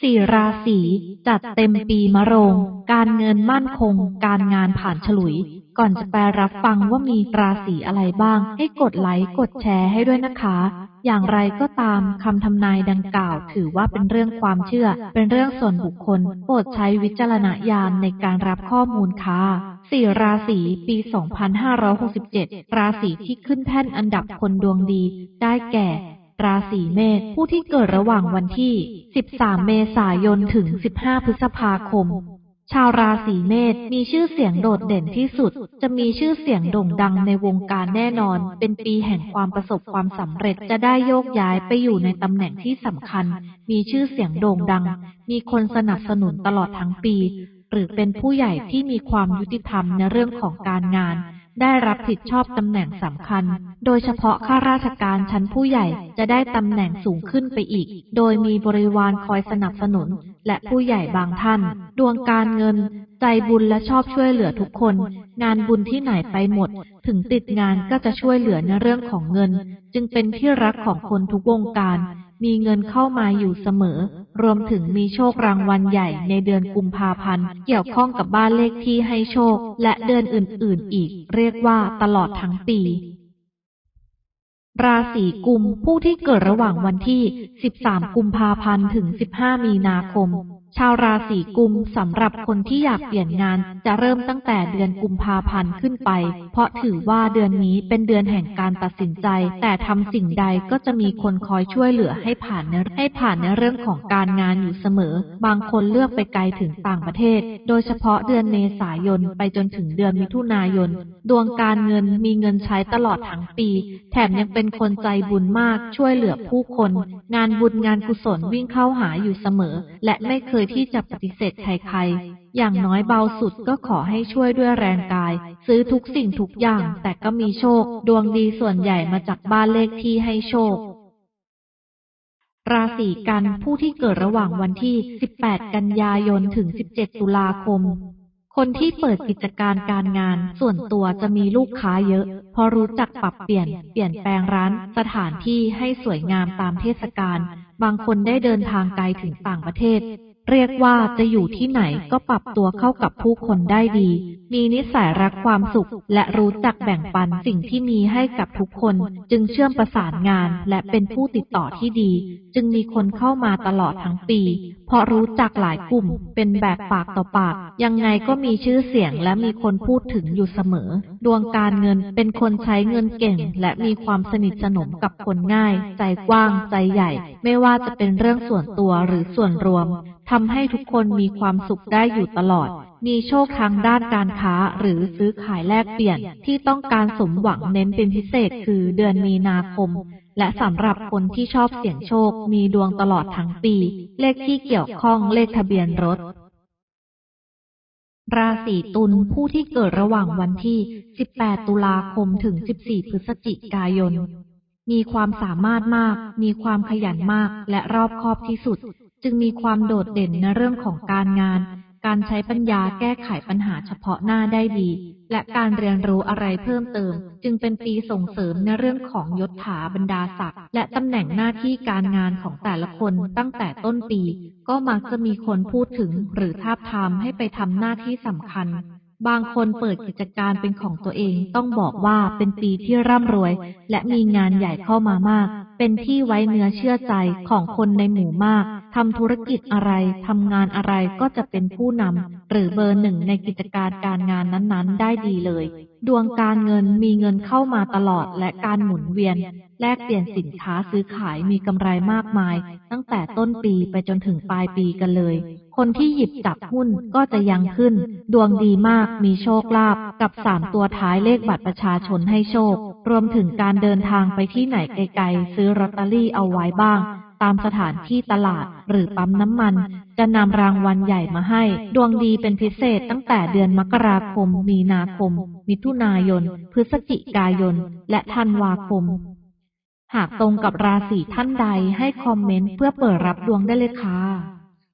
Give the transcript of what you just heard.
สี่ราศีจัดเต็มปีมะโรง การเงินมั่นคง การงานผ่านฉลุย ก่อนจะไปรับฟังว่ามีราศีอะไรบ้าง ให้กดไลค์กดแชร์ให้ด้วยนะคะ อย่างไรก็ตามคำทำนายดังกล่าว ถือว่าเป็นเรื่องความเชื่อ เป็นเรื่องส่วนบุคคล โปรดใช้วิจารณญาณในการรับข้อมูลค่ะสี่ราศีปี 2567 ราศีที่ขึ้นแท่นอันดับคนดวงดี ได้แก่ ราศีเมษผู้ที่เกิดระหว่างวันที่ 13 เมษายนถึง 15 พฤษภาคม ชาวราศีเมษมีชื่อเสียงโดดเด่นที่สุด จะมีชื่อเสียงโด่งดังในวงการแน่นอน เป็นปีแห่งความประสบความสำเร็จจะได้โยกย้ายไปอยู่ในตำแหน่งที่สำคัญ มีชื่อเสียงโด่งดัง มีคนสนับสนุนตลอดทั้งปี หรือเป็นผู้ใหญ่ที่มีความยุติธรรมในเรื่องของการงาน ได้รับผิดชอบตำแหน่งสำคัญ โดยเฉพาะข้าราชการชั้นผู้ใหญ่จะได้ตำแหน่งสูงขึ้นไปอีก โดยมีบริวารคอยสนับสนุน และผู้ใหญ่บางท่าน ดวงการเงิน ใจบุญและชอบช่วยเหลือทุกคน งานบุญที่ไหนไปหมด ถึงติดงานก็จะช่วยเหลือในเรื่องของเงิน จึงเป็นที่รักของคนทุกวงการ มีเงินเข้ามาอยู่เสมอ รวมถึงมีโชครางวัลใหญ่ในเดือนกุมภาพันธ์ เกี่ยวข้องกับบ้านเลขที่ให้โชค และเดือนอื่นๆ อีก เรียกว่าตลอดทั้งปี ราศีกุม ผู้ที่เกิดระหว่างวันที่ 13 กุมภาพันธ์ ถึง 15 มีนาคม ชาวราศีกุมสำหรับคนที่อยากเปลี่ยนงานจะเริ่มตั้งแต่เดือนกุมภาพันธ์ขึ้นไป เพราะถือว่าเดือนนี้เป็นเดือนแห่งการตัดสินใจ แต่ทำสิ่งใดก็จะมีคนคอยช่วยเหลือให้ผ่านให้ผ่านในเรื่องของการงานอยู่เสมอ บางคนเลือกไปไกลถึงต่างประเทศ โดยเฉพาะเดือนเมษายนไปจนถึงเดือนมิถุนายน ดวงการเงินมีเงินใช้ตลอดทั้งปี แถมยังเป็นคนใจบุญมากช่วยเหลือผู้คน งานบุญงานกุศลวิ่งเข้าหาอยู่เสมอ และไม่เคยที่จะปฏิเสธใครๆ อย่างน้อยเบาสุดก็ขอให้ช่วยด้วยแรงกาย ซื้อทุกสิ่งทุกอย่าง แต่ก็มีโชค ดวงดีส่วนใหญ่มาจากบ้านเลขที่ให้โชค ราศีกันผู้ที่เกิดระหว่างวันที่ 18 กันยายนถึง 17 ตุลาคมคนที่เปิดกิจการการงาน ส่วนตัวจะมีลูกค้าเยอะพราะรู้จักปรับเปลี่ยน เปลี่ยนแปลงร้าน สถานที่ให้สวยงามตามเทศกาล บางคนได้เดินทางไกลถึงต่างประเทศ เรียกว่าจะอยู่ที่ไหนก็ปรับตัวเข้ากับผู้คนได้ดี มีนิสัยรักความสุข และรู้จักแบ่งปันสิ่งที่มีให้กับทุกคน จึงเชื่อมประสานงานและเป็นผู้ติดต่อที่ดี จึงมีคนเข้ามาตลอดทั้งปี เพราะรู้จักหลายกลุ่ม เป็นแบบปากต่อปาก ยังไงก็มีชื่อเสียงและมีคนพูดถึงอยู่เสมอ ดวงการเงินเป็นคนใช้เงินเก่ง และมีความสนิทสนมกับคนง่าย ใจกว้าง ใจใหญ่ ไม่ว่าจะเป็นเรื่องส่วนตัวหรือส่วนรวม ทำให้ทุกคนมีความสุขได้อยู่ตลอด มีโชคทางด้านการค้าหรือซื้อขายแลกเปลี่ยนที่ต้องการสมหวังเน้นเป็นพิเศษคือเดือนมีนาคม และสำหรับคนที่ชอบเสี่ยงโชคมีดวงตลอดทั้งปี เลขที่เกี่ยวข้องเลขทะเบียนรถราศีตุลผู้ที่เกิดระหว่างวันที่ 18 ตุลาคมถึง 14 พฤศจิกายน มีความสามารถมาก มีความขยันมาก และรอบคอบที่สุด จึงมีความโดดเด่นในเรื่องของการงาน การใช้ปัญญาแก้ไขปัญหาเฉพาะหน้าได้ดี และการเรียนรู้อะไรเพิ่มเติม จึงเป็นปีส่งเสริมในเรื่องของยศถาบรรดาศักดิ์และตำแหน่งหน้าที่การงานของแต่ละคนตั้งแต่ต้นปี ก็มักจะมีคนพูดถึงหรือทาบทามให้ไปทำหน้าที่สำคัญบางคนเปิดกิจการเป็นของตัวเองต้องบอกว่าเป็นปีที่ร่ำรวย และมีงานใหญ่เข้ามามาก เป็นที่ไว้เนื้อเชื่อใจของคนในหมู่มาก ทำธุรกิจอะไรทำงานอะไรก็จะเป็นผู้นำหรือเบอร์หนึ่งในกิจการการงานนั้นๆ ได้ดีเลย ดวงการเงินมีเงินเข้ามาตลอดและการหมุนเวียน แลกเปลี่ยนสินค้าซื้อขายมีกำไรมากมาย ตั้งแต่ต้นปีไปจนถึงปลายปีกันเลย คนที่หยิบจับหุ้นก็จะยังขึ้น ดวงดีมากมีโชคลาภกับสามตัวท้ายเลขบัตรประชาชนให้โชค รวมถึงการเดินทางไปที่ไหนไกลๆซื้อลอตเตอรี่เอาไว้บ้าง ตามสถานที่ตลาดหรือปั๊มน้ำมัน จะนำรางวัลใหญ่มาให้ ดวงดีเป็นพิเศษตั้งแต่เดือนมกราคม มีนาคม มิถุนายน พฤศจิกายน และธันวาคม หากตรงกับราศีท่านใดให้คอมเมนต์เพื่อเปิดรับดวงได้เลยค่ะ